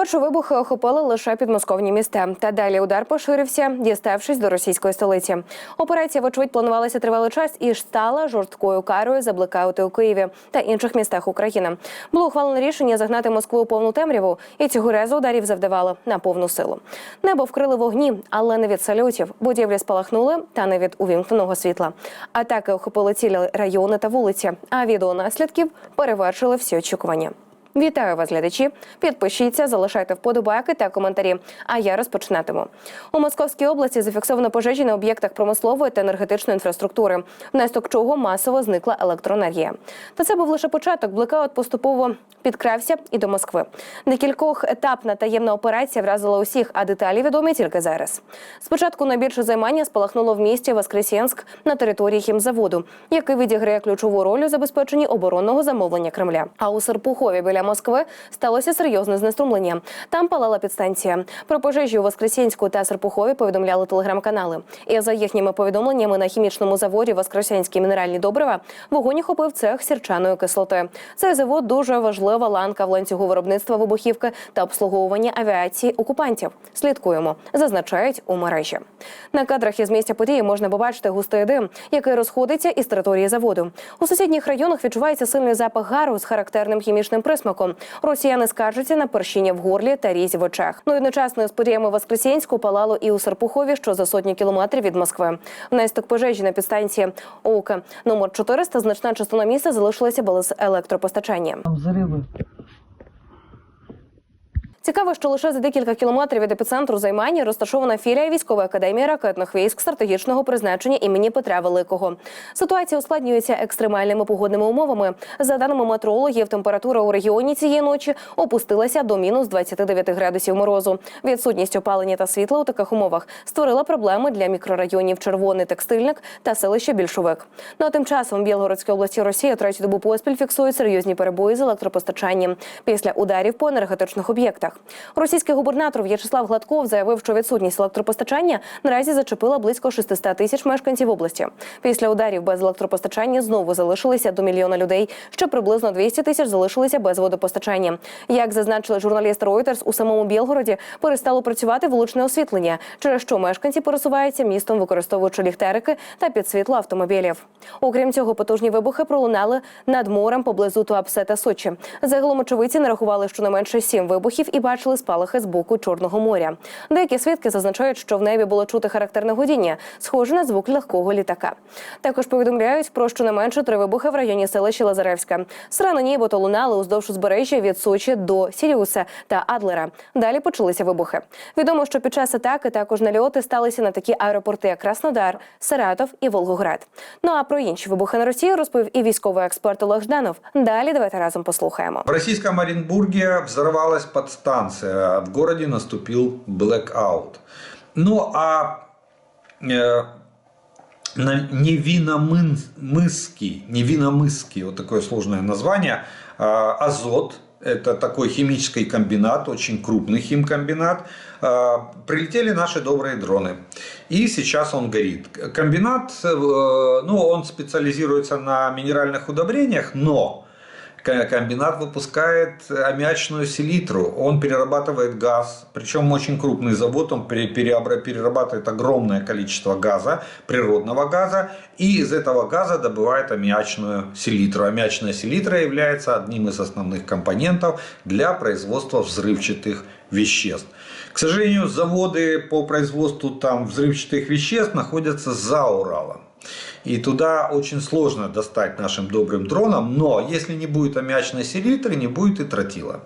Спершу вибухи охопили лише підмосковні міста. Та далі удар поширився, діставшись до російської столиці. Операція, вочевидь, планувалася тривалий час і ж стала жорсткою карою за блекаути у Києві та інших містах України. Було ухвалено рішення загнати Москву у повну темряву, і цього разу ударів завдавало на повну силу. Небо вкрили вогні, але не від салютів. Будівлі спалахнули та не від увімкненого світла. Атаки охопили цілі райони та вулиці. А відео наслідків перевершили всі очікування. Вітаю вас, глядачі. Підпишіться, залишайте вподобайки та коментарі. А я розпочинатиму. У Московській області зафіксовано пожежі на об'єктах промислової та енергетичної інфраструктури, внаслідок чого масово зникла електроенергія. Та це був лише початок. Блекаут поступово підкрався і до Москви. Декількох етапна таємна операція вразила усіх, а деталі відомі тільки зараз. Спочатку найбільше займання спалахнуло в місті Воскресенськ на території хімзаводу, який відіграє ключову роль у забезпеченні оборонного замовлення Кремля. А у Серпухові біля Москви сталося серйозне знеструмлення. Там палала підстанція. Про пожежі у Воскресенську та Серпухові повідомляли телеграм-канали. І за їхніми повідомленнями на хімічному заводі Воскресенські мінеральні добрива вогонь охопив цех сірчаної кислоти. Цей завод дуже важлива ланка в ланцюгу виробництва вибухівки та обслуговування авіації окупантів. Слідкуємо, зазначають у мережі. На кадрах із місця події можна побачити густий дим, який розходиться із території заводу. У сусідніх районах відчувається сильний запах гару з характерним хімічним присмаком. Росіяни скаржаться на першіння в горлі та різь в очах. Ну одночасно з подіями Воскресінську палало і у Серпухові, що за сотні кілометрів від Москви. Внесток пожежі на підстанції ОК номер 400 значна частина міста залишилася без електропостачання. Там взрывы. Цікаво, що лише за декілька кілометрів від епіцентру займання розташована філія військової академії ракетних військ стратегічного призначення імені Петра Великого. Ситуація ускладнюється екстремальними погодними умовами. За даними метеорологів, температура у регіоні цієї ночі опустилася до мінус 29 градусів морозу. Відсутність опалення та світла у таких умовах створила проблеми для мікрорайонів Червоний текстильник та селище Більшовик. Ну а тим часом в Білгородській області Росія третю добу поспіль фіксує серйозні перебої з електропостачанням після ударів по енергетичних об'єктах. Російський губернатор В'ячеслав Гладков заявив, що відсутність електропостачання наразі зачепила близько 600 тисяч мешканців області. Після ударів без електропостачання знову залишилися до мільйона людей. Ще приблизно 200 тисяч залишилися без водопостачання. Як зазначили журналісти Reuters, у самому Білгороді перестало працювати вуличне освітлення, через що мешканці пересуваються містом, використовуючи ліхтарики та підсвітло автомобілів. Окрім цього, потужні вибухи пролунали над морем поблизу Туапсе та Сочі. Загалом очевидці нарахували щонайменше сім вибухів і бачили спалахи з боку Чорного моря. Деякі свідки зазначають, що в небі було чути характерне гудіння, схоже на звук легкого літака. Також повідомляють про щонайменше три вибухи в районі селища Лазаревська. Сирени нібито лунали уздовж узбережжя від Сочі до Сіріуса та Адлера. Далі почалися вибухи. Відомо, що під час атаки також нальоти сталися на такі аеропорти, як Краснодар, Саратов і Волгоград. Ну а про інші вибухи на Росії розповів і військовий експерт Олег Жданов. Далі давайте разом послухаємо. В российском Оренбурге взорвалась подстанция, в городе наступил блэкаут. Ну а э, на Невиномыске, Невиномыске, вот такое сложное название, э, Азот, это такой химический комбинат, очень крупный химкомбинат. Э, Прилетели наши добрые дроны. И сейчас он горит. Комбинат, э, ну, он специализируется на минеральных удобрениях, но комбинат выпускает аммиачную селитру. Он перерабатывает газ. Причем очень крупный завод. Он перерабатывает огромное количество газа, природного газа. И из этого газа добывает аммиачную селитру. Аммиачная селитра является одним из основных компонентов для производства взрывчатых веществ. К сожалению, заводы по производству там взрывчатых веществ находятся за Уралом. И туда очень сложно достать нашим добрым дронам, но если не будет аммиачной селитры, не будет и тротила.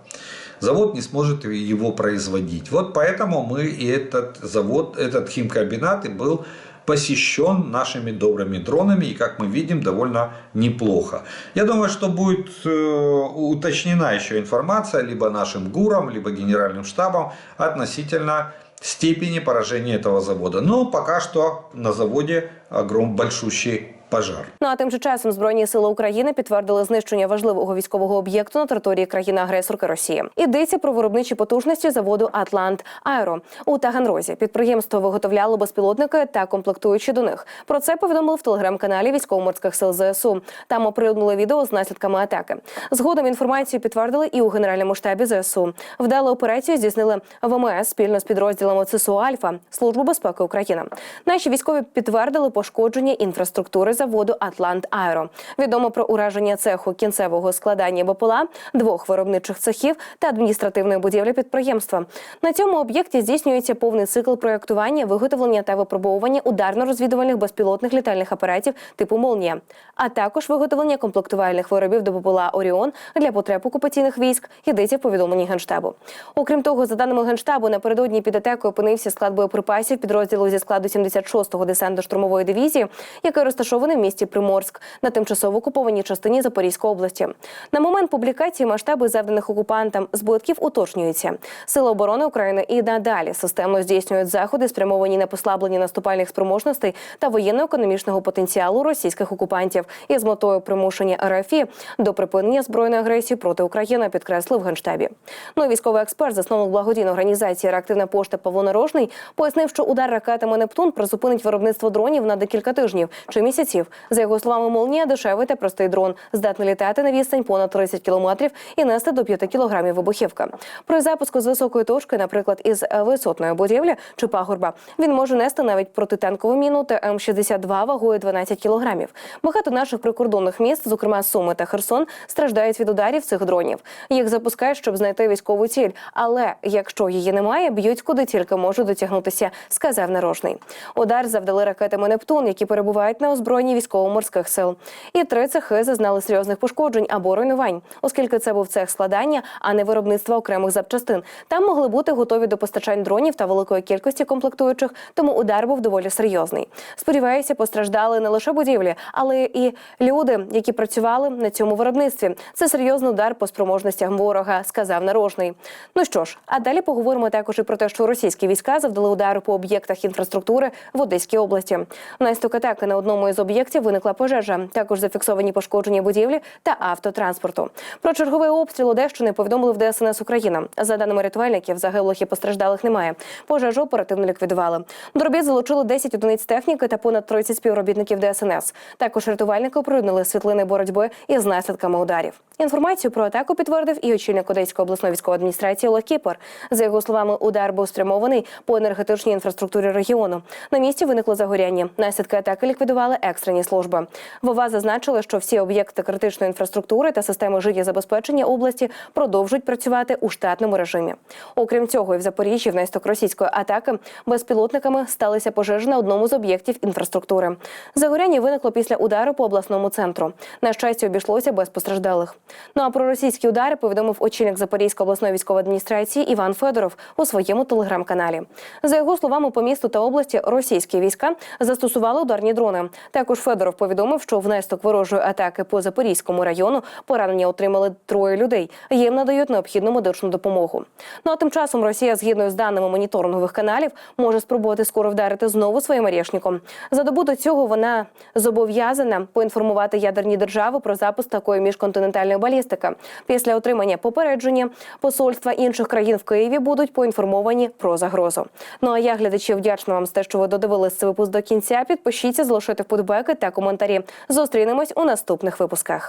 Завод не сможет его производить. Вот поэтому мы и этот завод, этот химкомбинат и был посещен нашими добрыми дронами и, как мы видим, довольно неплохо. Я думаю, что будет э, уточнена еще информация либо нашим ГУРом, либо Генеральным штабом относительно степени поражения этого завода. Но пока что на заводе огром большущий пожар. Ну а тим же часом збройні сили України підтвердили знищення важливого військового об'єкту на території країни-агресорки Росії. Йдеться про виробничі потужності заводу Атлант Аеро у Таганрозі. Підприємство виготовляло безпілотники та комплектуючі до них. Про це повідомили в телеграм-каналі військово-морських сил ЗСУ. Там оприлюднили відео з наслідками атаки. Згодом інформацію підтвердили і у генеральному штабі ЗСУ. Вдалу операцію здійснили ВМС спільно з підрозділами ЦСУ Альфа Службу безпеки України. Наші військові підтвердили пошкодження інфраструктури заводу Атлант Аеро. Відомо про ураження цеху кінцевого складання БПЛА, двох виробничих цехів та адміністративної будівлі підприємства. На цьому об'єкті здійснюється повний цикл проєктування, виготовлення та випробовування ударно-розвідувальних безпілотних літальних апаратів типу Молнія, а також виготовлення комплектувальних виробів до БПЛА Оріон для потреб окупаційних військ. Йдеться в повідомленні генштабу. Окрім того, за даними генштабу, напередодні під атакою опинився склад боєприпасів підрозділу зі складу 76-го десантно-штурмової дивізії, який розташований в місті Приморськ на тимчасово окупованій частині Запорізької області. На момент публікації масштаби завданих окупантам збитків уточнюються. Сили оборони України і надалі системно здійснюють заходи, спрямовані на послаблення наступальних спроможностей та воєнно-економічного потенціалу російських окупантів із метою примушення РФІ до припинення збройної агресії проти України, підкреслив генштабі. Ну, військовий експерт, засновник благодійної організації Реактивна пошта Павло Нарожний, пояснив, що удар ракетами Нептун призупинить виробництво дронів на декілька тижнів чи місяців. За його словами, молнія дешевий та простий дрон, здатний літати на відстань понад 30 кілометрів і нести до 5 кілограмів вибухівка. При запуску з високої точки, наприклад, із висотної будівлі чи пагорба, він може нести навіть протитанкову міну та М-62 вагою 12 кілограмів. Багато наших прикордонних міст, зокрема Суми та Херсон, страждають від ударів цих дронів. Їх запускають, щоб знайти військову ціль. Але якщо її немає, б'ють куди тільки можуть дотягнутися, сказав Нарожний. Удар завдали ракетами Нептун, які перебувають на озброєнні військово-морських сил. І три цехи зазнали серйозних пошкоджень або руйнувань, оскільки це був цех складання, а не виробництва окремих запчастин. Там могли бути готові до постачань дронів та великої кількості комплектуючих, тому удар був доволі серйозний. Сподіваюся, постраждали не лише будівлі, але і люди, які працювали на цьому виробництві. Це серйозний удар по спроможностям ворога, сказав Нарожний. Ну що ж, а далі поговоримо також і про те, що російські війська завдали удару по об'єктах інфраструктури в Одеській області. Внаслідок атаки на одному із об'єктів виникла пожежа. Також зафіксовані пошкодження будівлі та автотранспорту. Про черговий обстріл Одещини повідомили в ДСНС Україна. За даними рятувальників, загиблих і постраждалих немає. Пожежу оперативно ліквідували. До залучили 10 одиниць техніки та понад 30 співробітників ДСНС. Також рятувальники оприлюднили світлини боротьби із наслідками ударів. Інформацію про атаку підтвердив і очільник Одеської обласної військової адміністрації Олег Кіпер. За його словами, удар був спрямований по енергетичній інфраструктурі регіону. На місці виникло загоряння. Наслідки атаки ліквідували екстрені служби. ВОВА зазначили, що всі об'єкти критичної інфраструктури та системи життєзабезпечення області продовжують працювати у штатному режимі. Окрім цього, і в Запоріжжі внаслідок російської атаки безпілотниками сталися пожежі на одному з об'єктів інфраструктури. Загоряння виникло після удару по обласному центру. На щастя, обійшлося без постраждалих. Ну а про російські удари повідомив очільник Запорізької обласної військової адміністрації Іван Федоров у своєму телеграм-каналі. За його словами, по місту та області російські війська застосували ударні дрони. Також Федоров повідомив, що внаслідок ворожої атаки по Запорізькому району поранення отримали троє людей. Їм надають необхідну медичну допомогу. Ну а тим часом Росія, згідно з даними моніторингових каналів, може спробувати скоро вдарити знову своїм рішником. За добу до цього вона зобов'язана поінформувати ядерні держави про запуск такої міжконтинентальної балістики. Після отримання попередження посольства інших країн в Києві будуть поінформовані про загрозу. Ну а я глядачі вдячна вам за те, що ви додивились цей випуск до кінця. Підпишіться, залишайте вподобайки та коментарі. Зустрінемось у наступних випусках.